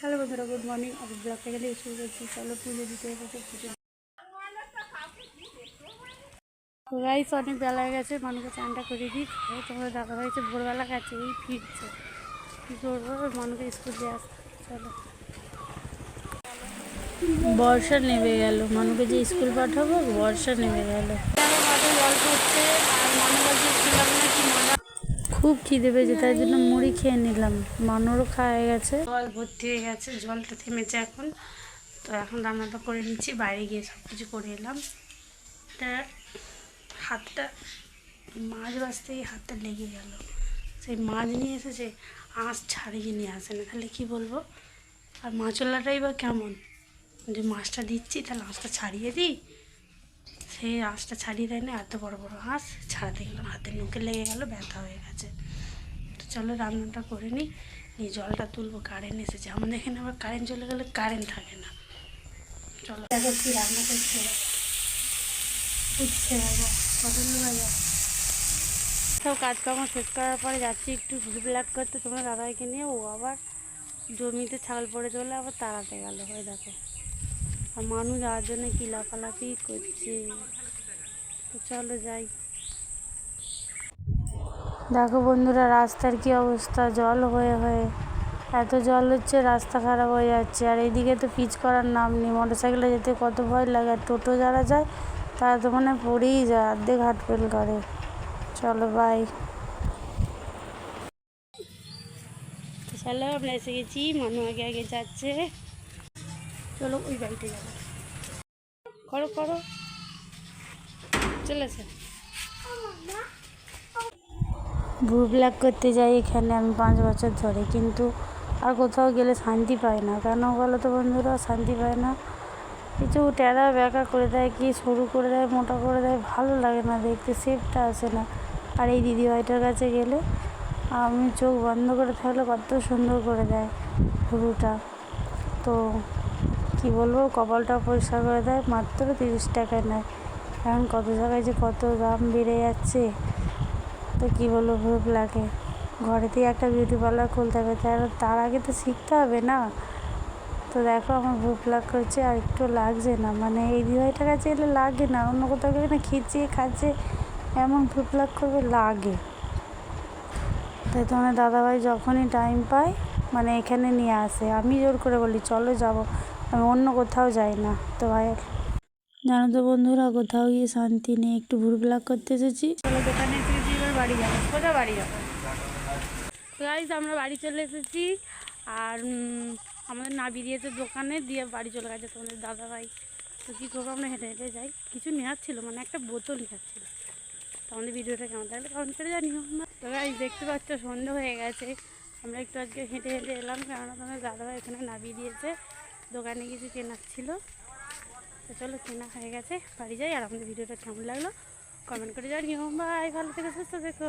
Hello বন্ধুরা, good morning. আমি blog থেকে দিয়ে শুরু করছি চলো পুজো দিতে এসেছে পুজো গাইস অনেক বেলা হয়ে গেছে। মানুষকে চানটা করে দিই। তোমাদের দাদা হয়েছে ভোরবেলা গেছে এই ফিরছে। কী করব? মানুষকে স্কুল দিয়ে আসতে চলো। বর্ষা নেমে গেল। মানুষকে যে স্কুল পাঠাবো, বর্ষা নেমে গেল। জল পড়ছে আর মনে খুব খিদে পেয়েছে, তাই জন্য মুড়ি খেয়ে নিলাম। মানুরও খাওয়া গেছে। জল ভর্তি হয়ে গেছে, জলটা থেমেছে এখন। তো এখন রান্নাটা করে নিচ্ছি, বাইরে গিয়ে সব কিছু করে এলাম। তা হাতটা, মাছ বাঁচতেই হাতটা লেগে গেল। সেই মাছ নিয়ে এসেছে, আঁশ ছাড়িয়ে নিয়ে আসে না। তাহলে কি বলব? আর মাছওয়ালাটাই বা কেমন? যে মাছটা দিচ্ছি, তাহলে আঁশটা ছাড়িয়ে দিই। সেই আঁশটা ছাড়িয়ে দেয় না, এত বড় বড় আঁশ ছাড়াতে গেলাম হাতের নুকে লেগে গেল, ব্যথা হয়ে গেছে। তো চলো রান্নাটা করে নিই, নিয়ে জলটা তুলবো কারেন্ট এসেছে। আমাদের এখানে আবার কারেন্ট চলে গেলে কারেন্ট থাকে না। চলো দেখো কি রান্না করছে। উঠছে সব কাজকর্ম শেষ করার পরে যাচ্ছি একটু ব্ল্যাক করতে, তোমার দাদাইকে নিয়ে। ও আবার জমিতে ছাগল পড়ে চলে, আবার তাড়াতে গেল। ওই দেখো। আর মানুষ যাওয়ার জন্য কি লাফালাফি করছে? চলো যাই। দেখো বন্ধুরা, রাস্তার কি অবস্থা? জল হয়ে হয়ে। এত জল হচ্ছে, রাস্তা খারাপ হয়ে যাচ্ছে। আর এইদিকে তো পিচ করার নাম নেই। মোটর সাইকেলে যেতে কত ভয় লাগে। আর টোটো যারা যায়, তারা তো মানে পড়েই যায়। অর্ধেক হাট ফেল করে চলো বাই চলো, আমরা এসে গেছি। মানু আগে আগে যাচ্ছে। চলো ওই বাড়িতে যাব। করো করো। চলেছে ভু ব্ল্যাক করতে যাই এখানে আমি পাঁচ বছর ধরে, কিন্তু আর কোথাও গেলে শান্তি পাই না। কেন বলো তো বন্ধুরা? শান্তি পায় না। কিছু টেরা ব্যাকা করে দেয়, কি সরু করে দেয়, মোটা করে দেয়, ভালো লাগে না দেখতে সেফটা আসে না। আর এই দিদিভাইটার কাছে গেলে আমি চোখ বন্ধ করে থাকলে কত সুন্দর করে দেয় ভুরুটা তো কি বলব, কপালটা পরিষ্কার করে দেয়, মাত্র তিরিশ টাকায় নেয়। এখন কত জায়গায় যে কত দাম বেড়ে যাচ্ছে, তো কী বলব ভুরু লাগে। ঘরেতেই একটা বিউটি পার্লার খুলতে হবে তার তার আগে তো শিখতে হবে না। তো দেখো আমার ভুল প্লাগ করছে, আর একটু লাগছে না। মানে এই দিদিভাইটার কাছে এলে লাগে না, অন্য কোথাও গেলে না খিচিয়ে খাচ্ছে, এমন ভুল লাগ করবে, লাগে। তাই তোমার দাদাভাই যখনই টাইম পায় মানে এখানে নিয়ে আসে। আমি জোর করে বলি, চলো যাব। আমি অন্য কোথাও যাই না। তো ভাই, জানো তো বন্ধুরা, কোথাও গিয়ে শান্তি নেই। একটু প্লাগ করতে এসেছি। চলো দোকানে এসেছি এবার বাড়ি যাব। কোথাও বাড়ি যাব। গাইজ আমরা বাড়ি চলে এসেছি। আর আমাদের নাবি দিয়েছে দোকানে, দিয়ে বাড়ি চলে গেছে তোমাদের দাদা ভাই তো কী করব, আমরা হেঁটে হেঁটে যাই। কিছু নেওয়ার ছিল মানে একটা বোতল নেওয়ার ছিল। তো আমাদের ভিডিওটা কেমন লাগলে কমেন্ট করে জানিও। তো গাইজ দেখতে পাচ্ছ সন্ধ্যে হয়ে গেছে। আমরা একটু আজকে হেঁটে হেঁটে এলাম কেন তোমার দাদা এখানে নাবিয়ে দিয়েছে। দোকানে কিছু কেনার ছিল। তো চলো, কেনা হয়ে গেছে, বাড়ি যাই। আর আমাদের ভিডিওটা কেমন লাগল? কমেন্ট করে জানিও। বাই ভালো থেকে, সুস্থ থেকো।